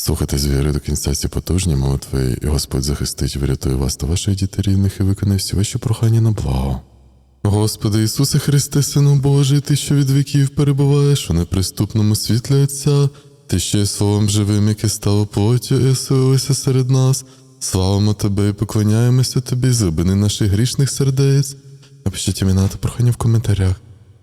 Слухайте з віри до кінця ці потужні молитви, і Господь захистить, врятує вас та ваших дітей рідних і виконає всі ваші прохання на благо. Господи Ісусе Христе, Сину Божий, Ти, що від віків перебуваєш у неприступному світлі Отця, Ти ще є словом живим, яке стало плоттю і оселилося серед нас. Славимо Тебе і поклоняємося Тобі, зубини наших грішних сердець. Напишіть імена та прохання в коментарях.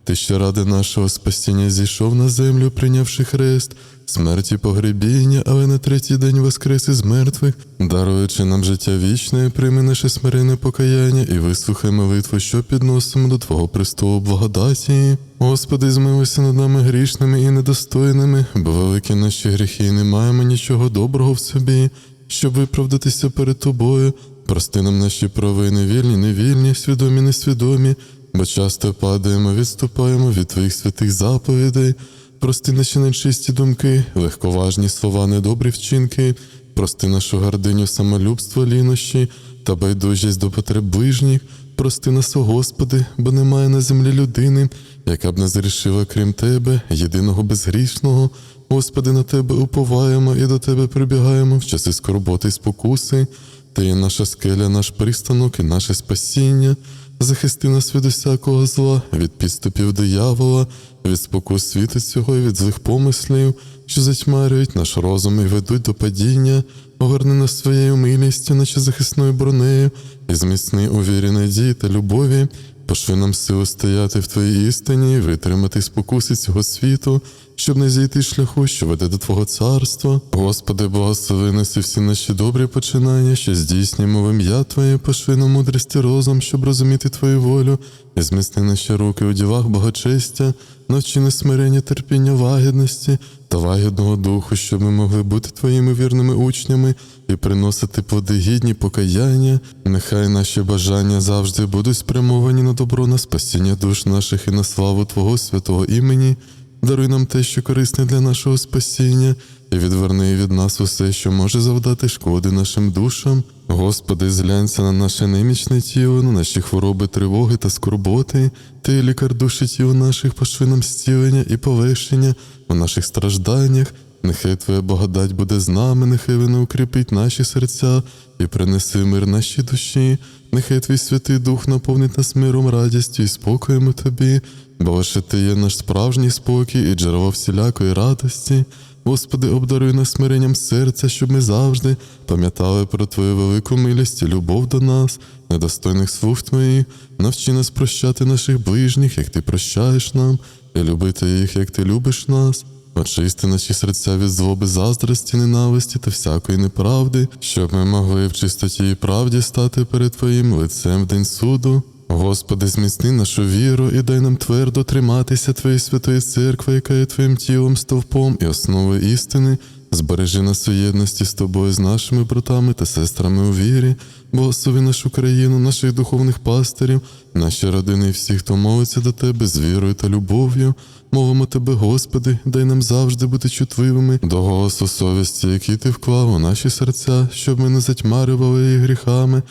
Ти що ради нашого спасіння зійшов на землю, прийнявши хрест, смерті погребіння, але на третій день воскрес із мертвих, даруючи нам життя вічне, прийми наше смирене покаяння і вислухай молитву, що підносимо до Твого престолу благодаті. Господи, змилуйся над нами грішними і недостойними, бо великі наші гріхи і не маємо нічого доброго в собі, щоб виправдатися перед Тобою. Прости нам наші провини, вільні, невільні, свідомі, несвідомі, бо часто падаємо, відступаємо від Твоїх святих заповідей. Прости наші нечисті думки, легковажні слова, недобрі вчинки, прости нашу гординю, самолюбство, лінощі та байдужість до потреб ближніх. Прости нас, о Господи, бо немає на землі людини, яка б не зрішила крім Тебе, єдиного безгрішного. Господи, на Тебе уповаємо і до Тебе прибігаємо в часи скорботи й спокуси. Ти є наша скеля, наш пристанок і наше спасіння. Захисти нас від усякого зла, від підступів диявола, від спокус світу цього і від злих помислів, що затьмарюють наш розум і ведуть до падіння, огорни нас своєю милістю, наче захисною бронею, і зміцни у вірі надії та любові, пошли нам силу стояти в Твоїй істині і витримати спокуси цього світу, щоб не зійти шляху, що веде до Твого царства. Господи, благослови нас і всі наші добрі починання, що здійснюємо в ім'я Твоє, пошли нам мудрість і розум, щоб розуміти Твою волю, і змісти наші руки у ділах благочестя, навчи нас смирення, терпіння, лагідності та лагідного духу, щоб ми могли бути Твоїми вірними учнями і приносити плоди гідні покаяння. Нехай наші бажання завжди будуть спрямовані на добро, на спасіння душ наших і на славу Твого святого імені. Даруй нам те, що корисне для нашого спасіння, і відверни від нас усе, що може завдати шкоди нашим душам. Господи, зглянься на наше немічне тіло, на наші хвороби, тривоги та скорботи. Ти, лікар душі тіл наших, пошви нам зцілення і полегшення у наших стражданнях. Нехай Твоя благодать буде з нами, нехай вона укріпить наші серця і принеси мир нашій душі. Нехай Твій Святий Дух наповнить нас миром, радістю і спокоєм у Тобі, бо лише Ти є наш справжній спокій і джерело всілякої радості. Господи, обдаруй нас смиренням серця, щоб ми завжди пам'ятали про Твою велику милість і любов до нас, недостойних слуг Твоїх, навчи нас прощати наших ближніх, як Ти прощаєш нам, і любити їх, як Ти любиш нас. Очисти наші серця від злоби, заздрості, ненависті та всякої неправди, щоб ми могли в чистоті і правді стати перед Твоїм лицем в день суду. Господи, зміцни нашу віру і дай нам твердо триматися Твоєї святої церкви, яка є Твоїм тілом, стовпом і основою істини. Збережи нас у єдності з тобою, з нашими братами та сестрами у вірі, благослови нашу країну, наших духовних пастирів, наші родини і всіх, хто молиться до Тебе з вірою та любов'ю. Мовимо Тебе, Господи, дай нам завжди бути чутливими до голосу совісті, який Ти вклав у наші серця, щоб ми не затьмарювали їх гріхами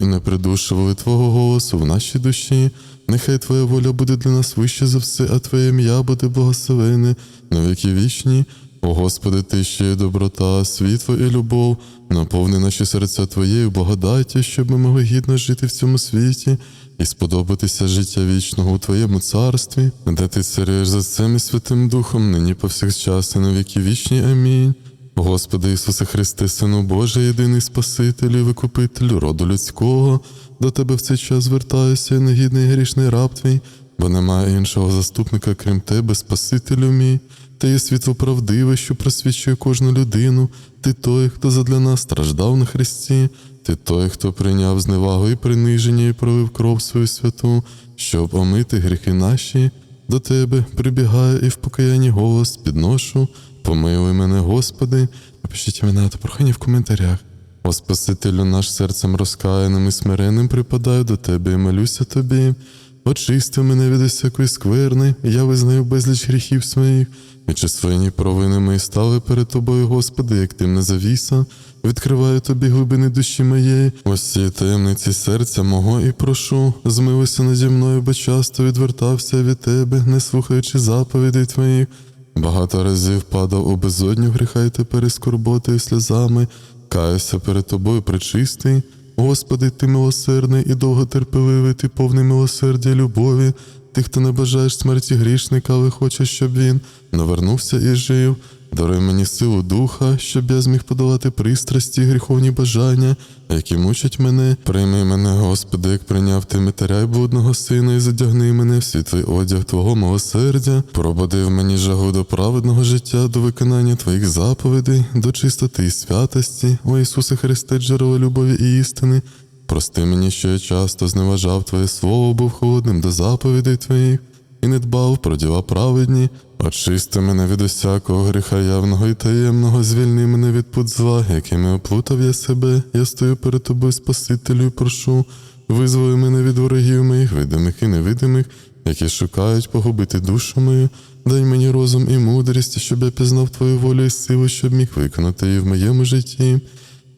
і не придушували Твого голосу в нашій душі. Нехай Твоя воля буде для нас вище за все, а Твоє ім'я буде благословене на віки вічні. О Господи, Ти ще є доброта, світло і любов, наповни наші серця Твоєю благодаттю, щоб ми могли гідно жити в цьому світі і сподобатися життя вічного у Твоєму царстві, де Ти царюєш за цим і Святим Духом, нині повсякчас і на віки вічні. Амінь. Господи Ісусе Христе, Сину Божий, єдиний Спаситель і Викупитель роду людського, до Тебе в цей час звертаюся, негідний грішний раб Твій, бо немає іншого заступника, крім Тебе, Спасителю мій. Ти є світло правдиве, що просвічує кожну людину. Ти той, хто задля нас страждав на Христі, ти той, хто прийняв зневагу і приниження і пролив кров свою святу, щоб омити гріхи наші. До тебе прибігаю і в покаянні голос підношу. Помилуй мене, Господи, напишіть імена та прохання в коментарях. О Спасителю наш серцем розкаяним і смиренним припадаю до Тебе і молюся Тобі. Очисти мене від усякої скверни, я визнаю безліч гріхів своїх, і численні провини мої стали перед Тобою, Господи, як тимна завіса. Відкриваю тобі глибини душі моєї, ось ці таємниці серця мого і прошу, змилуйся наді мною, бо часто відвертався від тебе, не слухаючи заповідей твоїх. Багато разів падав у безодню гріха й тепер із скорботою сльозами. Каюся перед тобою, пречистий. Господи, ти милосердний і довготерпеливий, ти повний милосердя любові. Ти, хто не бажаєш смерті грішника, але хочеш, щоб він навернувся і жив. Даруй мені силу духа, щоб я зміг подолати пристрасті, гріховні бажання, які мучать мене. Прийми мене, Господи, як прийняв ти Митаря блудного сина, і задягни мене в світлий одяг Твого милосердя, пробуди в мені жагу до праведного життя, до виконання Твоїх заповідей, до чистоти і святості, о Ісусе Христе, джерело любові і істини. Прости мені, що я часто зневажав Твоє слово, був холодним до заповідей Твоїх і не дбав про діла праведні. Очисти мене від усякого гріха явного і таємного, звільни мене від пут зла, якими оплутав я себе. Я стою перед тобою, Спасителю, і прошу, визволи мене від ворогів моїх, видимих і невидимих, які шукають погубити душу мою. Дай мені розум і мудрість, щоб я пізнав Твою волю і силу, щоб міг виконати її в моєму житті.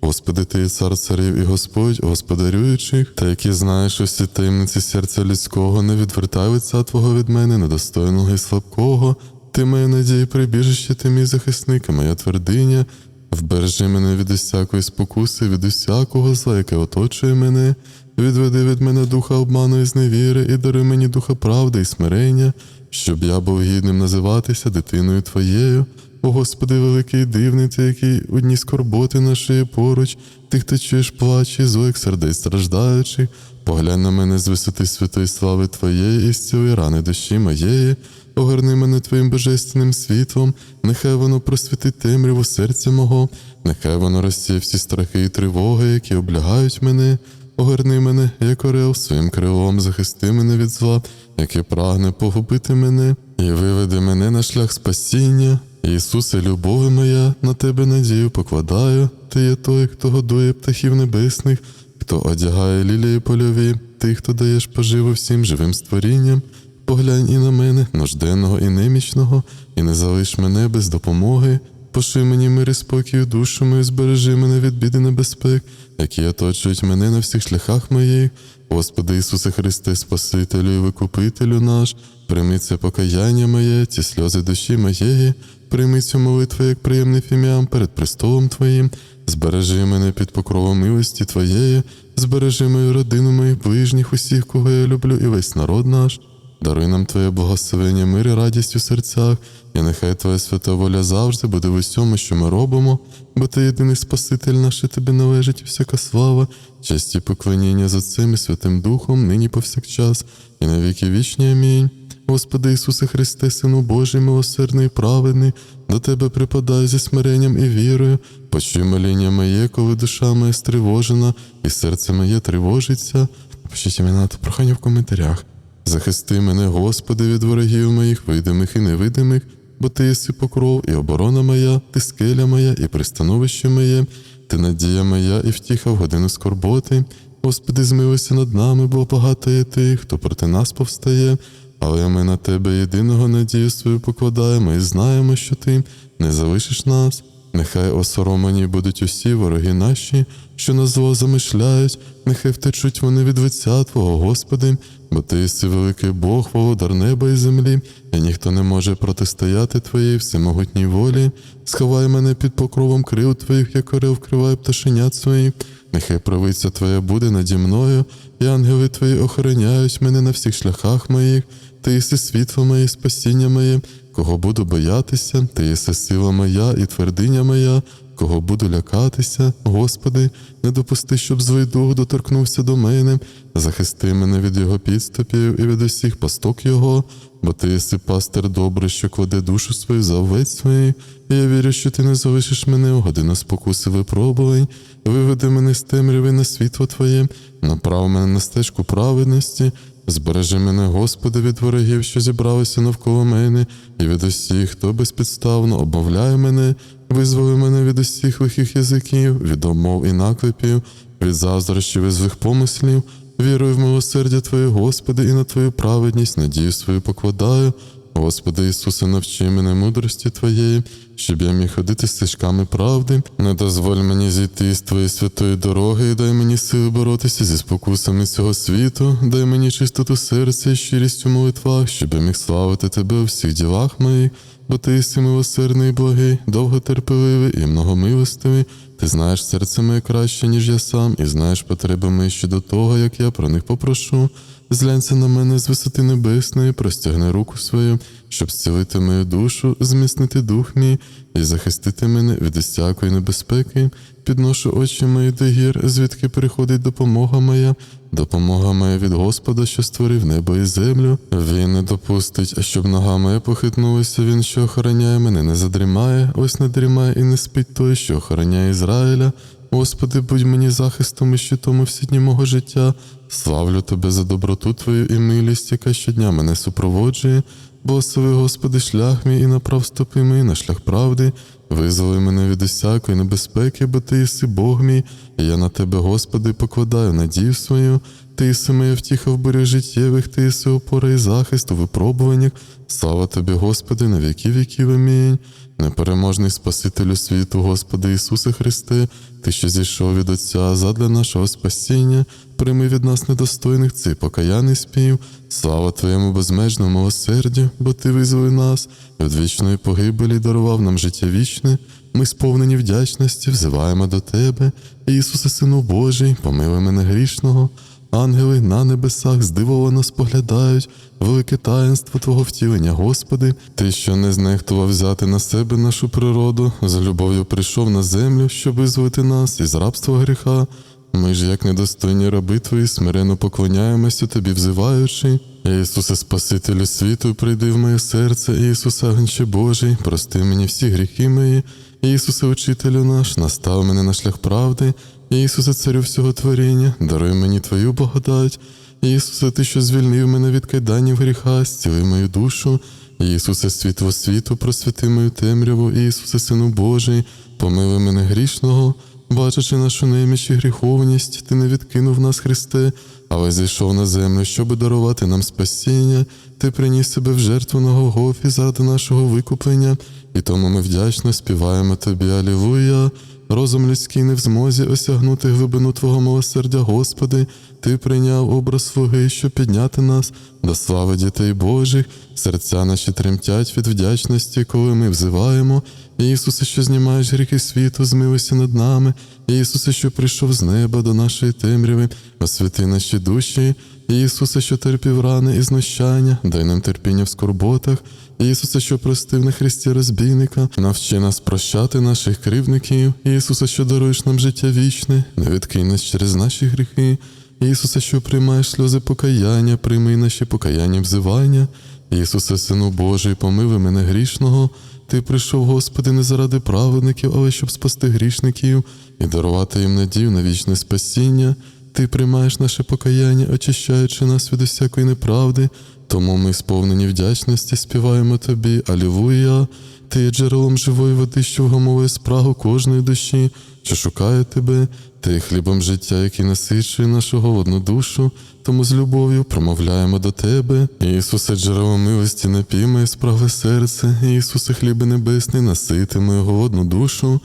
Господи, ти цар царів і Господь, господарюючих, та які знаєш усі таємниці серця людського, не відвертай лиця Твого від мене, недостойного і слабкого. Ти моя надія, прибіжище, ти мій захисник, моя твердиня. Вбережи мене від усякої спокуси, від усякого зла, яке оточує мене. Відведи від мене духа обману і зневіри, і даруй мені духа правди і смирення, щоб я був гідним називатися дитиною Твоєю. О Господи, великий дивний, ти, який у дні скорботи нашої поруч, ти, хто чуєш плач і зойк сердець страждаючих, поглянь на мене з висоти святої слави Твоєї і зціли рани душі моєї, огорни мене Твоїм божественним світлом, нехай воно просвітить темряву серця мого, нехай воно розсіє всі страхи і тривоги, які облягають мене. Огорни мене, як орел, своїм крилом, захисти мене від зла, яке прагне погубити мене, і виведи мене на шлях спасіння. Ісусе, любові моя, на тебе надію покладаю. Ти є той, хто годує птахів небесних, хто одягає лілії польові, ти, хто даєш поживу всім живим створінням. Поглянь і на мене, нужденного і немічного, і не залиш мене без допомоги. Поши мені мир і спокій душу мою, збережи мене від біди небезпек, які оточують мене на всіх шляхах моїх. Господи Ісусе Христе, Спасителю і Викупителю наш, прийми це покаяння моє, ці сльози душі моєї, прийми цю молитву як приємний фіміам перед престолом Твоїм, збережи мене під покровом милості Твоєї, збережи мою родину, моїх ближніх, усіх, кого я люблю, і весь народ наш. Даруй нам Твоє благословення, мир і радість у серцях, і нехай Твоя свята воля завжди буде в усьому, що ми робимо, бо Ти єдиний Спаситель наш, і тобі належить всяка слава, честь і поклоніння за цим і Святим Духом, нині повсякчас, і на віки вічні. Амінь. Господи Ісусе Христе, Сину Божий, милосердний і праведний, до Тебе припадаю зі смиренням і вірою, почуй моління моє, коли душа моя стривожена, і серце моє тривожиться. Пишіть імена та прохання в коментарях. Захисти мене, Господи, від ворогів моїх, видимих і невидимих, бо Ти єси покров і оборона моя, ти скеля моя і пристановище моє, ти надія моя і втіха в годину скорботи. Господи, змилися над нами, бо багато є тих, хто проти нас повстає. Але ми на Тебе єдиного надію свою покладаємо і знаємо, що Ти не залишиш нас. Нехай осоромлені будуть усі вороги наші, що на зло замишляють, нехай втечуть вони від лиця Твого, Господи, бо Ти єси великий Бог, володар неба і землі, і ніхто не може протистояти Твоїй всемогутній волі. Сховай мене під покровом крил Твоїх, як орел вкриває пташенят своїх. Нехай правиця Твоя буде наді мною, і ангели Твої охороняють мене на всіх шляхах моїх. Ти єси світло моє, спасіння моє, кого буду боятися, ти єси сила моя і твердиня моя, кого буду лякатися, Господи, не допусти, щоб злий дух доторкнувся до мене, захисти мене від його підступів і від усіх пасток його, бо ти єси пастир добрий, що кладе душу свою за овець своїх, і я вірю, що ти не залишиш мене у годину спокуси випробувань, виведи мене з темряви на світло Твоє, направ мене на стежку праведності. Збережи мене, Господи, від ворогів, що зібралися навколо мене, і від усіх, хто безпідставно обмовляє мене, визволи мене від усіх лихих язиків, від умов і наклепів, від заздрощів і злих помислів. Вірую в милосердя Твоє, Господи, і на Твою праведність, надію свою покладаю. Господи Ісусе, навчи мене мудрості Твоєї, щоб я міг ходити стежками правди. Не дозволь мені зійти з Твоєї святої дороги і дай мені сили боротися зі спокусами цього світу, дай мені чистоту серця і щирість у молитвах, щоб я міг славити Тебе у всіх ділах моїх. бо ти єси милосердний і благий, довготерпеливий і многомилостивий. Ти знаєш серце моє краще, ніж я сам, і знаєш потреби мої ще до того, як я про них попрошу. Зглянься на мене з висоти небесної, простягни руку свою, щоб зцілити мою душу, зміцнити дух мій і захистити мене від усякої небезпеки. Підношу очі мої до гір, звідки приходить допомога моя. Допомога моя від Господа, що створив небо і землю. Він не допустить, щоб нога моя похитнулася. Він, що охороняє мене, не задрімає, ось не дрімає і не спить той, що охороняє Ізраїля. Господи, будь мені захистом і щитом у всі дні мого життя. Славлю Тебе за доброту Твою і милість, яка щодня мене супроводжує. Благослови, Господи, шлях мій і направ стопи мої на шлях правди. Визволи мене від усякої небезпеки, бо ти єси Бог мій, і я на тебе, Господи, покладаю надію свою. Ти єси моя втіха в бурях життєвих, ти єси опора і захист у випробуваннях. Слава тобі, Господи, на віки віків. Амінь. Непереможний Спасителю світу, Господи Ісусе Христе, Ти, що зійшов від Отця задля нашого спасіння, прийми від нас недостойних цей покаяний спів. Слава Твоєму безмежному милосердю, бо Ти визволи нас від вічної погибелі дарував нам життя вічне. Ми сповнені вдячності, взиваємо до Тебе, Ісусе, Сину Божий, помилуй мене грішного. Ангели на небесах здивовано споглядають велике таїнство Твого втілення, Господи, Ти, що не знехтував взяти на себе нашу природу, з любов'ю прийшов на землю, щоб визволити нас із рабства гріха. Ми ж, як недостойні раби Твої, смиренно поклоняємося Тобі, взиваючи. Ісусе, Спасителю світу, прийди в моє серце, Ісусе, Агнче Божий, прости мені всі гріхи мої. Ісусе, Учителю наш, настав мене на шлях правди. Ісусе, царю всього творіння, даруй мені Твою благодать. Ісусе, Ти, що звільнив мене від кайданів гріха, зціли мою душу. Ісусе, світло світу, просвіти мою темряву, Ісусе, Сину Божий, помилуй мене грішного. Бачачи нашу неміч і гріховність, ти не відкинув нас, Христе, але зійшов на землю, щоби дарувати нам спасіння. Ти приніс себе в жертву на Голгофі заради нашого викуплення, і тому ми вдячно співаємо тобі, Алілуя. Розум людський не в змозі осягнути глибину Твого милосердя, Господи, Ти прийняв образ слуги, щоб підняти нас до слави дітей Божих, серця наші тремтять від вдячності, коли ми взиваємо. Ісусе, що знімаєш гріхи світу, змилися над нами. Ісусе, що прийшов з неба до нашої темряви, освяти наші душі. Ісусе, що терпів рани і знущання, дай нам терпіння в скорботах. Ісусе, що простив на хресті розбійника, навчи нас прощати наших кривдників. Ісусе, що даруєш нам життя вічне, не відкинь нас через наші гріхи. Ісусе, що приймаєш сльози покаяння, прийми наші покаяння взивання. Ісусе, Сину Божий, помилуй мене грішного. Ти прийшов, Господи, не заради праведників, але щоб спасти грішників і дарувати їм надію на вічне спасіння. Ти приймаєш наше покаяння, очищаючи нас від усякої неправди, тому ми, сповнені вдячності, співаємо тобі, Алілуя. Ти є джерелом живої води, що вгамовує спрагу кожної душі, що шукає тебе, ти є хлібом життя, який насичує нашу голодну душу, тому з любов'ю промовляємо до тебе. Ісусе, джерело милості, напій моє спрагле серце, Ісусе, хліби небесний, насити мою голодну душу.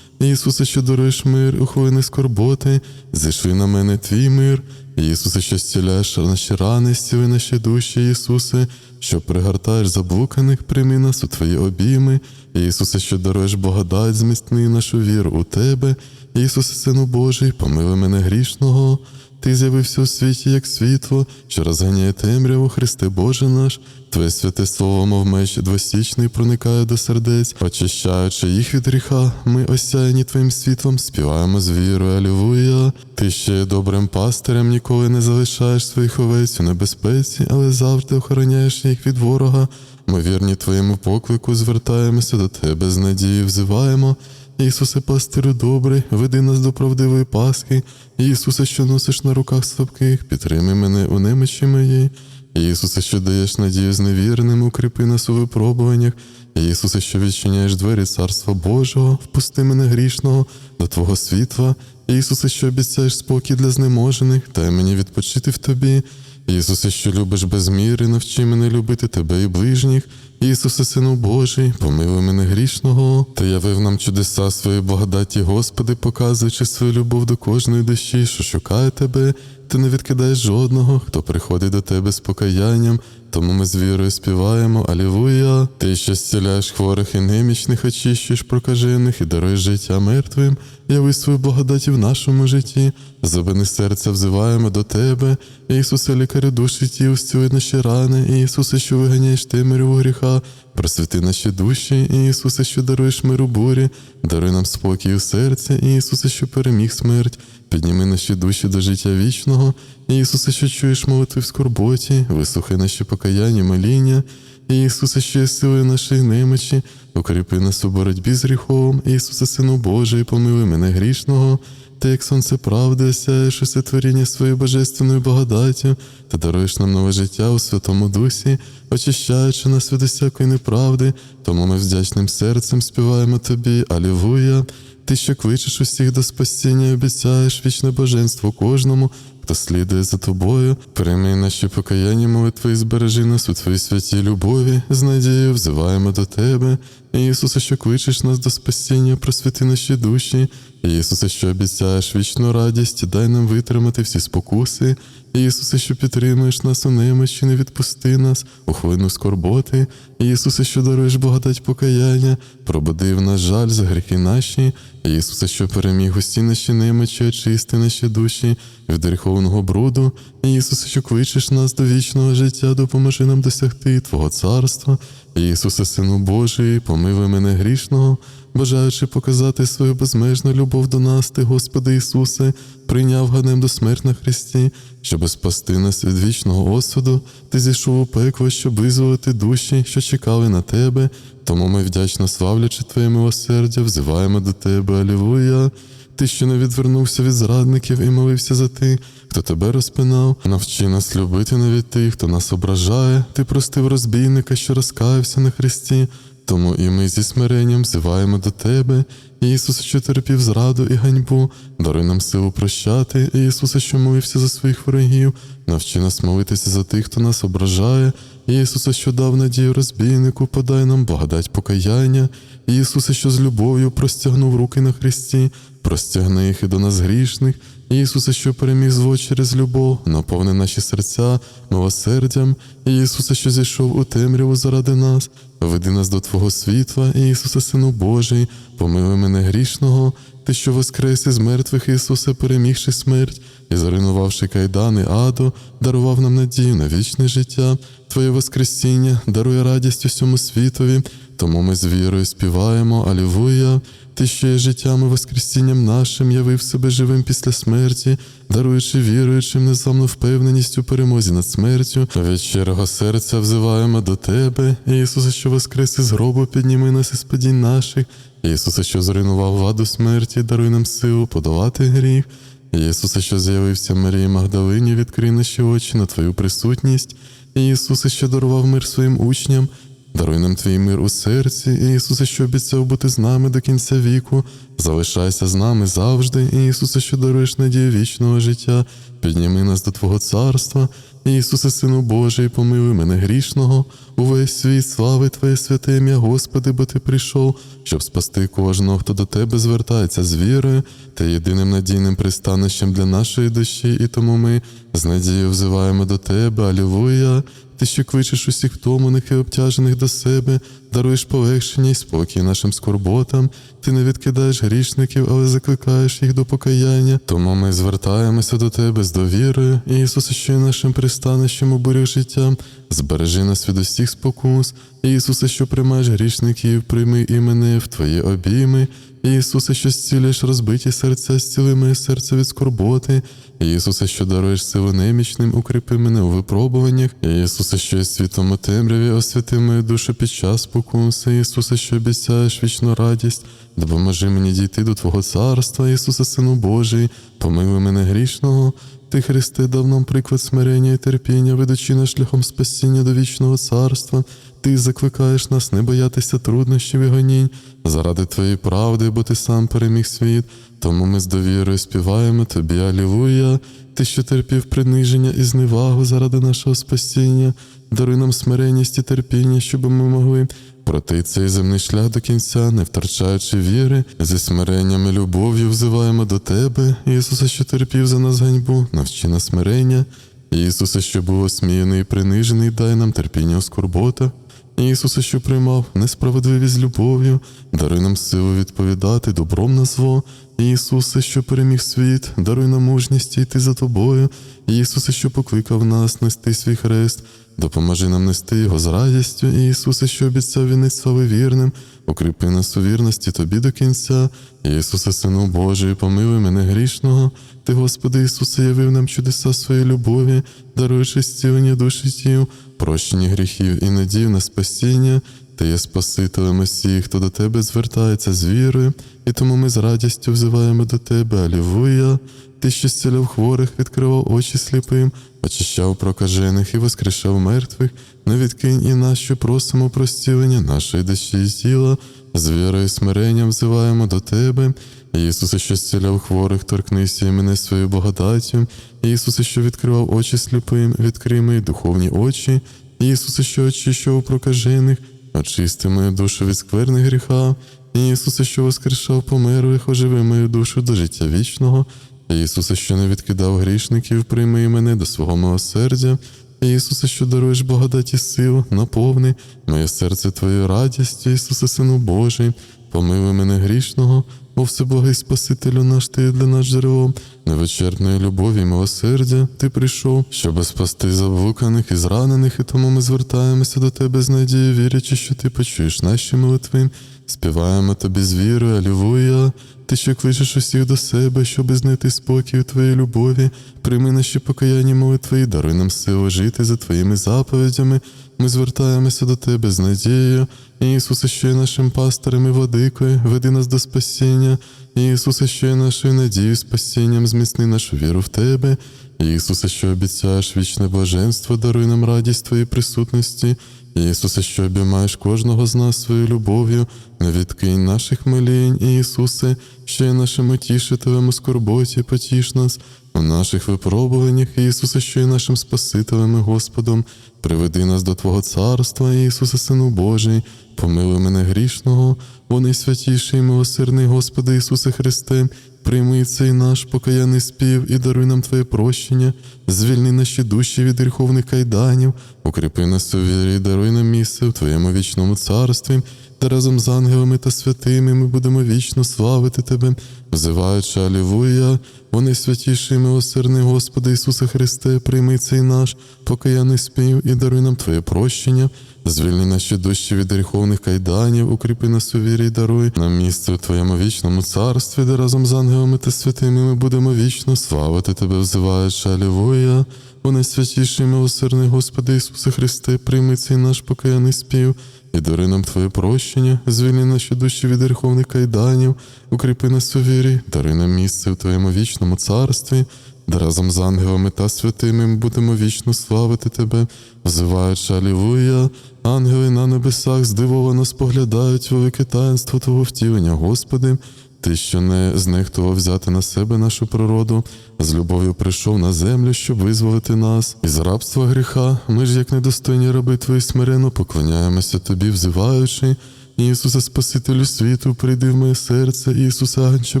Ісусе, що даруєш мир у хвилини скорботи, зійшли на мене твій мир. Ісусе, що зціляєш наші рани, зціли наші душі, Ісусе, що пригортаєш заблуканих, прийми нас у твої обійми. Ісусе, що даруєш благодать, зміцни нашу віру у Тебе. Ісусе, Сину Божий, помилуй мене грішного. Ти з'явився у світі, як світло, що розганяє темряву, Христе Боже наш, Твоє святе слово, мов меч двосічний, проникає до сердець, очищаючи їх від гріха, ми осяяні Твоїм світлом, співаємо з вірою, Алілуя. Ти ще добрим пастирем, ніколи не залишаєш своїх овець у небезпеці, але завжди охороняєш їх від ворога. Ми вірні Твоєму поклику, звертаємося до Тебе з надією, взиваємо. Ісусе, пастирю добрий, веди нас до правдивої Пасхи. Ісусе, що носиш на руках слабких, підтримай мене у немочі моїй. Ісусе, що даєш надію зневіреним, укріпи нас у випробуваннях. Ісусе, що відчиняєш двері Царства Божого, впусти мене грішного до Твого світла. Ісусе, що обіцяєш спокій для знеможених, дай мені відпочити в Тобі. Ісусе, що любиш без міри, навчи мене любити Тебе і ближніх. Ісусе, Сину Божий, помилуй мене грішного, та явив нам чудеса своєї благодаті, Господи, показуючи свою любов до кожної душі, що шукає тебе, ти не відкидаєш жодного, хто приходить до тебе з покаянням. Тому ми з вірою співаємо Алілуя. Ти, що зціляєш хворих і немічних, очищуєш прокажених і даруєш життя мертвим, яви свою благодаті в нашому житті. Зубини серця взиваємо до тебе, Ісусе, лікарю душі тіл, зціли наші рани, Ісусе, що виганяєш темряву гріха, просвіти наші душі, Ісусе, що даруєш миру бурі, даруй нам спокій у серці, Ісусе, що переміг смерть. Підніми наші душі до життя вічного, Ісусе, що чуєш молитви в скорботі, вислухай наші покаяння, моління, Ісусе, що є силою нашої немочі, укріпи нас у боротьбі з гріхом, Ісусе, Сину Божий, помилуй мене грішного. Ти, як сонце правди, осяєш усе творіння своєю божественною благодаттю, та даруєш нам нове життя у Святому Дусі, очищаючи нас від усякої неправди, тому ми вдячним серцем співаємо тобі, Алілуя. Ти, що кличеш усіх до спасіння, обіцяєш вічне боженство кожному, хто слідує за тобою, прийми наші покаяння молитви і збережи нас у твоїй святій любові, з надією взиваємо до тебе. Ісусе, що кличеш нас до спасіння, просвіти наші душі. Ісусе, що обіцяєш вічну радість, дай нам витримати всі спокуси. Ісусе, що підтримуєш нас у немочі, не відпусти нас у хвилину скорботи. Ісусе, що даруєш благодать покаяння, пробуди в нас жаль за гріхи наші. Ісусе, що переміг усі наші немочі, очисти наші душі від гріховного бруду. Ісусе, що кличеш нас до вічного життя, допоможи нам досягти Твого царства. Ісусе, Сину Божий, помилуй мене грішного, бажаючи показати свою безмежну любов до нас, Ти, Господи Ісусе, прийняв ганем до смерть на Христі, щоб спасти нас від вічного осуду, Ти зійшов у пекло, щоб визволити душі, що чекали на Тебе. Тому ми вдячно славлячи Твоє милосердя, взиваємо до Тебе, Алілуя. Ти, що не відвернувся від зрадників і молився за тих, хто тебе розпинав, навчи нас любити навіть тих, хто нас ображає, ти простив розбійника, що розкаявся на Христі. Тому і ми зі смиренням взиваємо до Тебе, Ісусе, що терпів зраду і ганьбу, даруй нам силу прощати, Ісусе, що молився за своїх ворогів, навчи нас молитися за тих, хто нас ображає, Ісусе, що дав надію розбійнику, подай нам благодать покаяння, Ісусе, що з любов'ю простягнув руки на Христі, простягни їх і до нас грішних, Ісусе, що переміг зло через любов, наповни наші серця милосердям, Ісусе, що зійшов у темряву заради нас, веди нас до Твого світла, Ісусе, Сину Божий, помилуй мене грішного, Ти, що воскрес із мертвих, Ісусе, перемігши смерть і заринувавши кайдани аду, дарував нам надію на вічне життя, Твоє Воскресіння дарує радість усьому світові, тому ми з вірою співаємо Алілуя. Ти, що є життям і воскресінням нашим, явив себе живим після смерті, даруючи віруючим незламну впевненість у перемозі над смертю. Від щирого серця взиваємо до Тебе, Ісусе, що воскрес із гробу, підніми нас із падінь наших, Ісусе, що зруйнував владу смерті, даруй нам силу подолати гріх. Ісусе, що з'явився Марії Магдалині, відкрий наші очі на Твою присутність. Ісусе, що дарував мир своїм учням, Даруй нам твій мир у серці, Ісусе, що обіцяв бути з нами до кінця віку. Залишайся з нами завжди, Ісусе, що даруєш надію вічного життя, підніми нас до Твого царства, Ісусе, Сину Божий, помилуй мене грішного, увесь світ слави Твоє святе ім'я, Господи, бо Ти прийшов, щоб спасти кожного, хто до Тебе звертається з вірою, та єдиним надійним пристанищем для нашої душі, і тому ми з надією взиваємо до Тебе, Алілуя. Ти, що кличеш усіх втомлених і обтяжених до себе, даруєш полегшення і спокій нашим скорботам, ти не відкидаєш грішників, але закликаєш їх до покаяння. Тому ми звертаємося до тебе з довірою, Ісусе, що є нашим пристанищем у бурях життя, збережи нас від усіх спокус, Ісусе, що приймаєш грішників, прийми і мене в Твої обійми. Ісусе, що зцілюєш розбиті серця, зціли моє серце від скорботи. Ісусе, що даруєш силу немічним, укріпи мене у випробуваннях. Ісусе, що є світом у темряві, освяти мою душу під час спокуси. Ісусе, що обіцяєш вічну радість, допоможи мені дійти до Твого царства, Ісусе, Сину Божий, помилуй мене грішного. Ти, Христе, дав нам приклад смирення і терпіння, ведучи нас шляхом спасіння до вічного царства. Ти закликаєш нас не боятися труднощів і гонінь заради Твоєї правди, бо Ти сам переміг світ. Тому ми з довірою співаємо Тобі, Алілуя. Ти, що терпів приниження і зневагу заради нашого спасіння, даруй нам смиренність і терпіння, щоб ми могли пройти цей земний шлях до кінця, не втрачаючи віри, зі смиренням і любов'ю взиваємо до Тебе, Ісусе, що терпів за нас ганьбу, навчи нас смирення. Ісусе, що був осміяний і принижений, дай нам терпіння у скорботах. Ісусе, що приймав несправедливість любов'ю, даруй нам силу відповідати добром на зло. Ісусе, що переміг світ, даруй нам мужність йти за тобою. Ісусе, що покликав нас нести свій хрест, допоможи нам нести його з радістю. Ісусе, що обіцяв вінець слави вірним, укріпи нас у вірності тобі до кінця. Ісусе, Сину Божий, помилуй мене грішного. Ти, Господи Ісусе, явив нам чудеса своєї любові, даруючи зцілення душі тіл, прощення гріхів і надів на спасіння. Ти є Спасителем усіх, хто до тебе звертається з вірою, і тому ми з радістю взиваємо до тебе, Алілуя. Ти, що зціляв хворих, відкривав очі сліпим, очищав прокажених і воскрешав мертвих, не відкинь і нас, що просимо про зцілення нашої душі і тіла, з вірою і смиренням взиваємо до тебе. Ісусе, що зціляв хворих, торкнися і мене своєю благодаттю. Ісусе, що відкривав очі сліпим, відкрий мої духовні очі. Ісусе, що очищав прокажених, очисти мою душу від скверни гріха. Ісусе, що воскрешав померлих, оживи мою душу до життя вічного. Ісусе, що не відкидав грішників, прийми мене до свого милосердя. Ісусе, що даруєш благодаті сил, наповни моє серце Твоєю радістю, Ісусе, Сину Божий, помилуй мене грішного, бо всеблагий Спасителю наш ти для нас джерелом, невичерпної любові милосердя. Ти прийшов, щоб спасти заблуканих і зранених, і тому ми звертаємося до Тебе з надією, вірячи, що Ти почуєш наші молитви. Співаємо тобі з вірою, Алілуя. Ти, що кличеш усіх до себе, щоб знайти спокій у твоїй любові, прийми наші покаяння молитви і даруй нам силу жити за твоїми заповідями. Ми звертаємося до тебе з надією. Ісусе, що є нашим пастирем і владикою, веди нас до спасіння. Ісусе, що є нашою надією, спасінням, зміцни нашу віру в Тебе. Ісусе, що обіцяєш вічне блаженство, даруй нам радість Твоєї присутності. Ісусе, що обіймаєш кожного з нас своєю любов'ю, не відкинь наших молінь, Ісусе, що є нашим утішителем у скорботі, потіш нас у наших випробуваннях, Ісусе, що є нашим Спасителем і Господом, приведи нас до Твого царства, Ісусе, Сину Божий, помилуй мене грішного, бо найсвятіший і милосердний Господи Ісусе Христе, прийми цей наш покаяний спів і даруй нам Твоє прощення, звільни наші душі від гріховних кайданів, укріпи нас у вірі і даруй нам місце в Твоєму вічному царстві, та разом з ангелами та святими ми будемо вічно славити Тебе, взиваючи Алілуя, вони святіший і милосердний Господи Ісусе Христе, прийми цей наш покаяний спів і даруй нам Твоє прощення, звільни наші душі від гріховних кайданів, укріпи нас у вірі і даруй нам місце в Твоєму вічному царстві, де разом з ангелами та святими ми будемо вічно славити Тебе, взиваючи Алілуя. О найсвятіший милосердний Господи Ісусе Христе, прийми цей наш покаяний спів і дари нам Твоє прощення, звільни наші душі від гріховних кайданів, укріпи нас у вірі, дари нам місце в Твоєму вічному царстві, де разом з ангелами та святими ми будемо вічно славити Тебе, взиваючи Алілуя, ангели на небесах здивовано споглядають велике таїнство Твого втілення, Господи. Ти, що не знехтував взяти на себе нашу природу, з любов'ю прийшов на землю, щоб визволити нас із рабства гріха. Ми ж, як недостойні раби твої смиренно, поклоняємося тобі, взиваючи. Ісусе, Спасителю світу, прийди в моє серце, Ісусе, Агнче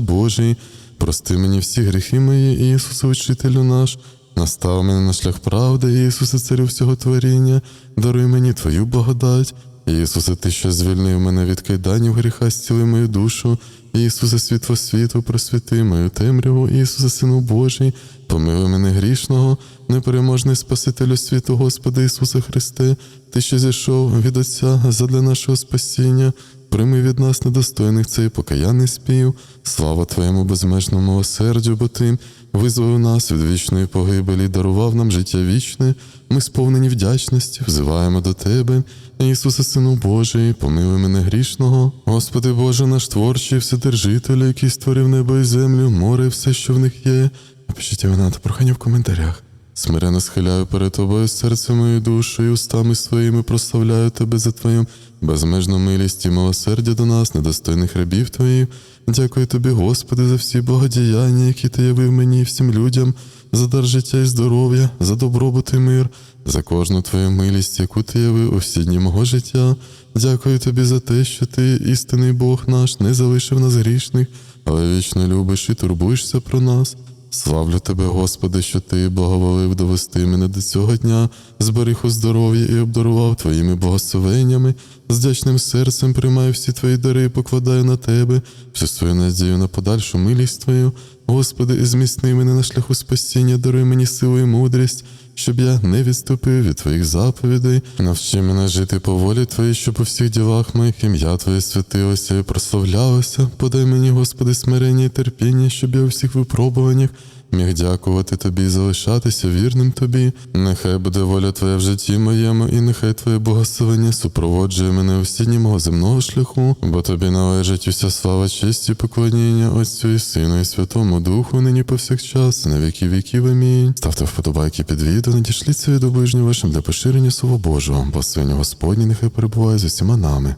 Божий, прости мені всі гріхи мої, Ісусе, Учителю наш. Настав мене на шлях правди, Ісусе, царю всього творіння, даруй мені Твою благодать. Ісусе, Ти, що звільнив мене від кайданів гріха, зціли мою душу. Ісусе, світло світу, просвіти мою темряву, Ісусе, Сину Божий, помилуй мене грішного, непереможний Спасителю світу, Господи Ісусе Христе, Ти, що зійшов від Отця задля нашого спасіння, прийми від нас недостойних цей покаяний спів, слава Твоєму безмежному милосердю, бо Ти визволив нас від вічної погибелі, дарував нам життя вічне, ми сповнені вдячності, взиваємо до Тебе, Ісусе, Сину Божий, помилуй мене грішного, Господи Боже, наш творчий, вседержителю, який створив небо і землю, море, і все, що в них є. Напишіть Івана та прохання в коментарях. Смиренно схиляю перед тобою серце мою душу і устами своїми прославляю тебе за твою безмежну милість і милосердя до нас, недостойних рабів твоїх. Дякую тобі, Господи, за всі благодіяння, які ти явив мені і всім людям, за дар життя і здоров'я, за добробут і мир, за кожну твою милість, яку ти явив у всі дні мого життя. Дякую тобі за те, що ти, істинний Бог наш, не залишив нас грішних, але вічно любиш і турбуєшся про нас. Славлю тебе, Господи, що ти благоволив довести мене до цього дня, зберіг у здоров'я і обдарував твоїми благословеннями. З дячним серцем приймаю всі твої дари і покладаю на тебе, всю свою надію на подальшу милість твою. Господи, зміцни мене на шляху спасіння, даруй мені силу і мудрість, щоб я не відступив від твоїх заповідей. Навчи мене жити по волі Твоїй, щоб у всіх ділах моїх ім'я Твоє святилося і прославлялося. Подай мені, Господи, смирення і терпіння, щоб я у всіх випробуваннях міг дякувати тобі і залишатися вірним тобі. Нехай буде воля Твоя в житті моєму, і нехай Твоє благословення супроводжує мене всі дні мого земного шляху, бо тобі належить уся слава, честь і поклоніння Отцю і Сину, і Святому Духу, нині повсякчас, на віки віків. Амінь. Ставте вподобайки під відео, надішліться від обижню вашим для поширення Слова Божого, бо свиня Господні нехай перебуває з усіма нами.